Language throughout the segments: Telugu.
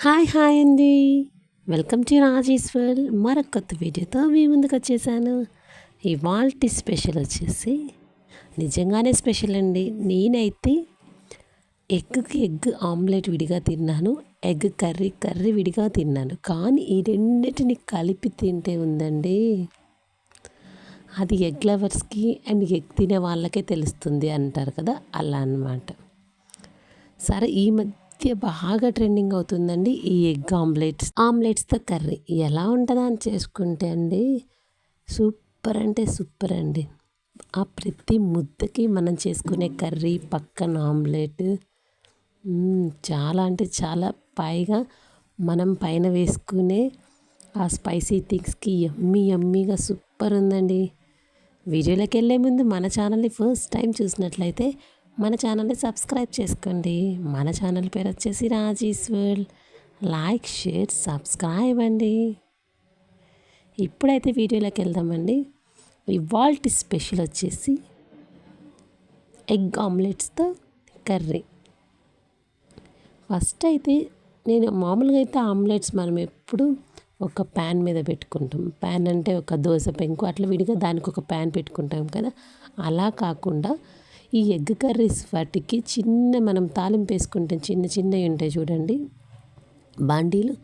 హాయ్ హాయ్ అండి. వెల్కమ్ టు రాజేశ్వర్ మరొక కొత్త వీడియోతో మీ ముందుకు వచ్చేసాను. ఇవాల్టి స్పెషల్ వచ్చేసి నిజంగానే స్పెషల్ అండి. నేనైతే ఎగ్కి ఎగ్ ఆమ్లెట్ విడిగా తిన్నాను. ఎగ్ కర్రీ కర్రీ విడిగా తిన్నాను. కానీ ఈ రెండింటిని కలిపి తింటే ఉందండి. అది ఎగ్ లవర్స్కి అండ్ ఎగ్ తినే వాళ్ళకే తెలుస్తుంది అంటారు కదా అలా అన్నమాట. సరే ఈ మధ్య బాగా ట్రెండింగ్ అవుతుందండి ఈ ఎగ్ ఆమ్లెట్స్. ఆమ్లెట్స్తో కర్రీ ఎలా ఉంటుందా అని చేసుకుంటే అండి సూపర్ అంటే సూపర్ అండి. ఆ ప్రతి ముద్దకి మనం చేసుకునే కర్రీ పక్కన ఆమ్లెట్ చాలా అంటే చాలా. పైగా మనం పైన వేసుకునే ఆ స్పైసీ థింగ్స్కి ఎమ్మీ ఎమ్మీగా సూపర్ ఉందండి. వీడియోలోకి వెళ్ళే ముందు మన ఛానల్ని ఫస్ట్ టైం చూసినట్లయితే మన ఛానల్ని సబ్స్క్రైబ్ చేసుకోండి. మన ఛానల్ పేరు వచ్చేసి Raji's world. Like share subscribe అండి. ఇప్పుడైతే వీడియోలోకి వెళ్దామండి. ఇవాల్టి స్పెషల్ వచ్చేసి ఎగ్ ఆమ్లెట్స్తో కర్రీ. ఫస్ట్ అయితే నేను మామూలుగా అయితే ఆమ్లెట్స్ మనం ఎప్పుడు ఒక ప్యాన్ మీద పెట్టుకుంటాం. ప్యాన్ అంటే ఒక దోశ పెంకు అట్లా విడిగా దానికి ఒక ప్యాన్ పెట్టుకుంటాం కదా. అలా కాకుండా ఈ ఎగ్ కర్రీస్ వాటికి చిన్న మనం తాలింపు వేసుకుంటాం చిన్న చిన్నవి ఉంటాయి చూడండి. బాండీలు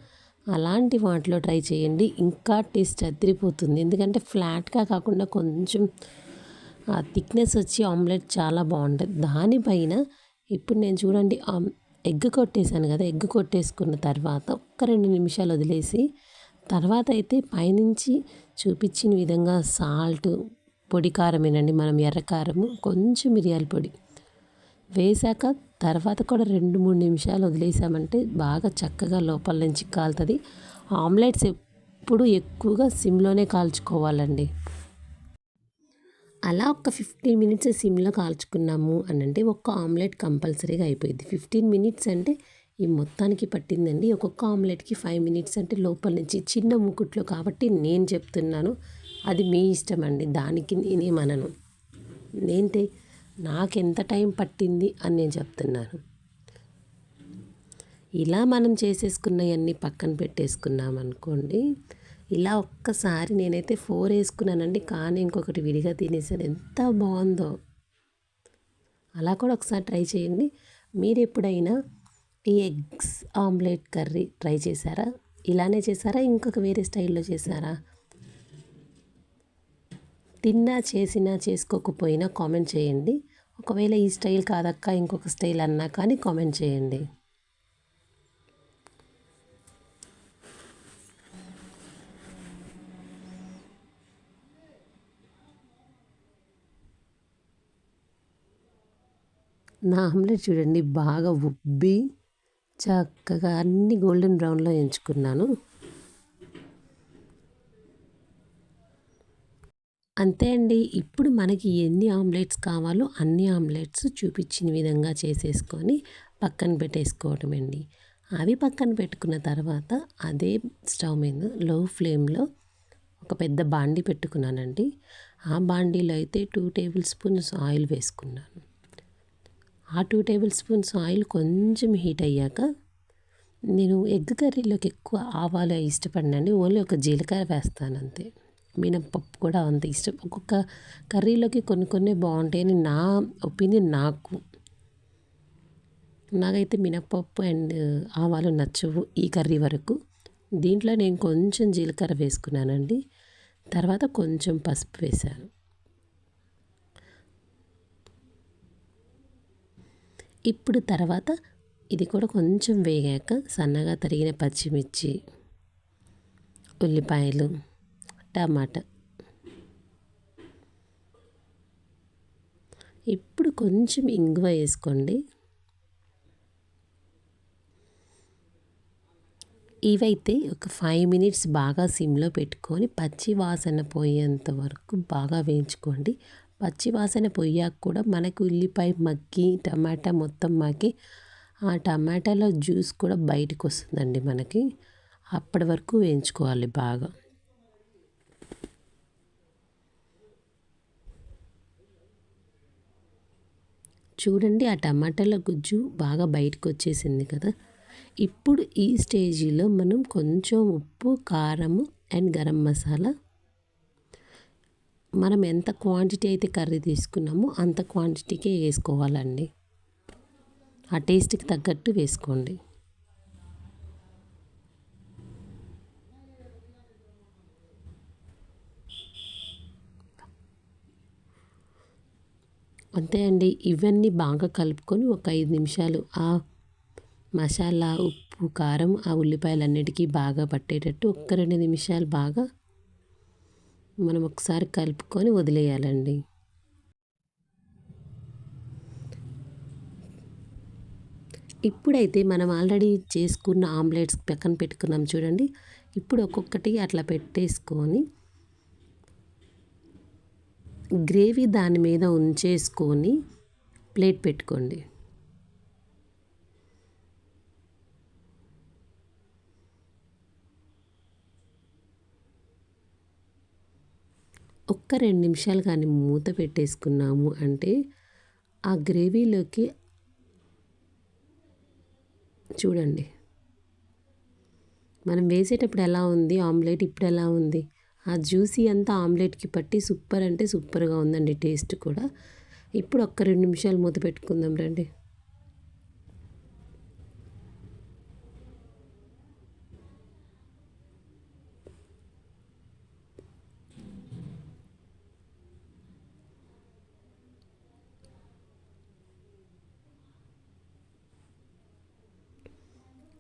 అలాంటి వాటిలో ట్రై చేయండి. ఇంకా టేస్ట్ అదిరిపోతుంది. ఎందుకంటే ఫ్లాట్గా కాకుండా కొంచెం థిక్నెస్ వచ్చి ఆమ్లెట్ చాలా బాగుంటుంది. దానిపైన ఇప్పుడు నేను చూడండి ఎగ్ కొట్టేశాను కదా ఎగ్ కొట్టేసుకున్న తర్వాత ఒక్క రెండు నిమిషాలు వదిలేసి తర్వాత అయితే పైనుంచి చూపించిన విధంగా సాల్ట్ పొడి కారమేనండి మనం ఎర్రకారము కొంచెం మిరియాల పొడి. వేశాక తర్వాత కూడా రెండు మూడు నిమిషాలు వదిలేసామంటే బాగా చక్కగా లోపల నుంచి కాలుతుంది. ఆమ్లెట్స్ ఎప్పుడు ఎక్కువగా సిమ్లోనే కాల్చుకోవాలండి. అలా ఒక ఫిఫ్టీన్ మినిట్స్ సిమ్లో కాల్చుకున్నాము అని అంటే ఒక్క ఆమ్లెట్ కంపల్సరీగా అయిపోయింది ఫిఫ్టీన్ మినిట్స్ అంటే ఈ మొత్తానికి పట్టిందండి. ఒక్కొక్క ఆమ్లెట్కి ఫైవ్ మినిట్స్ అంటే లోపల నుంచి చిన్న ముకుట్లో కాబట్టి నేను చెప్తున్నాను. అది మీ ఇష్టం అండి దానికి నేనేమనను. నేంటే నాకు ఎంత టైం పట్టింది అని నేను చెప్తున్నాను. ఇలా మనం చేసేసుకున్నవన్నీ పక్కన పెట్టేసుకున్నాం అనుకోండి ఇలా ఒక్కసారి నేనైతే ఫోర్ వేసుకున్నానండి కానీ ఇంకొకటి విడిగా తినేసాను. ఎంత బాగుందో. అలా కూడా ఒకసారి ట్రై చేయండి. మీరు ఎప్పుడైనా ఈ ఎగ్స్ ఆమ్లెట్ కర్రీ ట్రై చేశారా? ఇలానే చేశారా? ఇంకొక వేరే స్టైల్లో చేశారా? తిన్నా చేసినా చేసుకోకపోయినా కామెంట్ చేయండి. ఒకవేళ ఈ స్టైల్ కాదక్క ఇంకొక స్టైల్ అన్నా కానీ కామెంట్ చేయండి. నా ఆమ్లెట్ చూడండి బాగా ఉబ్బి చక్కగా అన్ని గోల్డెన్ బ్రౌన్లో ఎంచుకున్నాను. అంతే అండి. ఇప్పుడు మనకి ఎన్ని ఆమ్లెట్స్ కావాలో అన్ని ఆమ్లెట్స్ చూపించిన విధంగా చేసేసుకొని పక్కన పెట్టేసుకోవటం అండి అవి పక్కన పెట్టుకున్న తర్వాత అదే స్టవ్ మీద లో ఫ్లేమ్లో ఒక పెద్ద బాండి పెట్టుకున్నానండి. ఆ బాండీలో అయితే టూ టేబుల్ స్పూన్స్ ఆయిల్ వేసుకున్నాను. ఆ టూ టేబుల్ స్పూన్స్ ఆయిల్ కొంచెం హీట్ అయ్యాక నేను ఎగ్ కర్రీలోకి ఎక్కువ ఆవాలు ఇష్టపడినండి. ఓన్లీ ఒక జీలకర్ర వేస్తాను అంతే మినప్పప్పు కూడా అంత ఇష్టం. ఒక్కొక్క కర్రీలోకి కొన్ని కొన్ని బాగుంటాయని నా ఒపీనియన్ నాకు. నాకైతే మినప్పప్పు అండ్ ఆవాలు నచ్చవు ఈ కర్రీ వరకు. దీంట్లో నేను కొంచెం జీలకర్ర వేసుకున్నానండి. తర్వాత కొంచెం పసుపు వేశాను. ఇప్పుడు తర్వాత ఇది కూడా కొంచెం వేగాక సన్నగా తరిగిన పచ్చిమిర్చి ఉల్లిపాయలు టమాటా ఇప్పుడు కొంచెం ఇంగువ వేసుకోండి. ఇవైతే ఒక ఫైవ్ మినిట్స్ బాగా సిమ్లో పెట్టుకొని పచ్చి వాసన పోయేంత వరకు బాగా వేయించుకోండి. పచ్చి వాసన పోయాక కూడా మనకు ఉల్లిపాయ మగ్గి టమాటా మొత్తం మగ్గి ఆ టమాటాలో జ్యూస్ కూడా బయటకు వస్తుందండి మనకి. అప్పటి వరకు వేయించుకోవాలి బాగా. చూడండి ఆ టమాటాల గుజ్జు బాగా బయటకు వచ్చేసింది కదా. ఇప్పుడు ఈ స్టేజీలో మనం కొంచెం ఉప్పు కారము అండ్ గరం మసాలా. మనం ఎంత క్వాంటిటీ అయితే కర్రీ తీసుకున్నామో అంత క్వాంటిటీకే వేసుకోవాలండి. ఆ టేస్ట్కి తగ్గట్టు వేసుకోండి. అంతే అండి ఇవన్నీ బాగా కలుపుకొని ఒక ఐదు నిమిషాలు ఆ మసాలా ఉప్పు కారం ఆ ఉల్లిపాయలన్నిటికీ బాగా పట్టేటట్టు ఒక్క రెండు నిమిషాలు బాగా మనం ఒకసారి కలుపుకొని వదిలేయాలండి. ఇప్పుడైతే మనం ఆల్రెడీ చేసుకున్న ఆమ్లెట్స్ పక్కన పెట్టుకున్నాం చూడండి ఇప్పుడు ఒక్కొక్కటి అట్లా పెట్టేసుకొని గ్రేవీ దాని మీద ఉంచేసుకొని ప్లేట్ పెట్టుకోండి. ఒక్క రెండు నిమిషాలు కానీ మూత పెట్టేసుకున్నాము అంటే ఆ గ్రేవీలోకి చూడండి. మనం వేసేటప్పుడు ఎలా ఉంది? ఆమ్లెట్ ఇప్పుడు ఎలా ఉంది? ఆ జ్యూసీ అంతా ఆమ్లెట్కి పట్టి సూపర్ అంటే సూపర్గా ఉందండి టేస్ట్ కూడా. ఇప్పుడు ఒక్క రెండు నిమిషాలు మూత పెట్టుకుందాం రండి.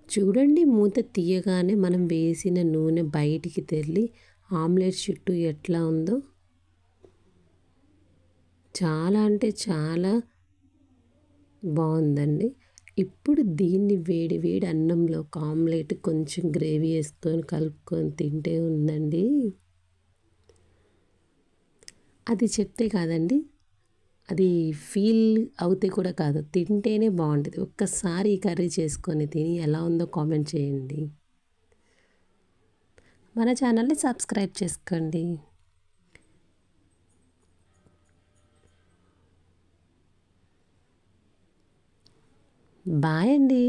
చూడండి మూత తీయగానే మనం వేసిన నూనె బయటికి తెల్లి ఆమ్లెట్ చుట్టూ ఎట్లా ఉందో. చాలా అంటే చాలా బాగుందండి. ఇప్పుడు దీన్ని వేడి వేడి అన్నంలో ఒక ఆమ్లెట్ కొంచెం గ్రేవీ వేసుకొని కలుపుకొని తింటే ఉందండి. అది చెప్తే కాదండి. అది ఫీల్ అవుతే కూడా కాదు. తింటేనే బాగుంటుంది. ఒక్కసారి ఈ కర్రీ చేసుకొని తిని ఎలా ఉందో కామెంట్ చేయండి. మన ఛానల్ని సబ్స్క్రైబ్ చేసుకోండి. బాయ్ అండి.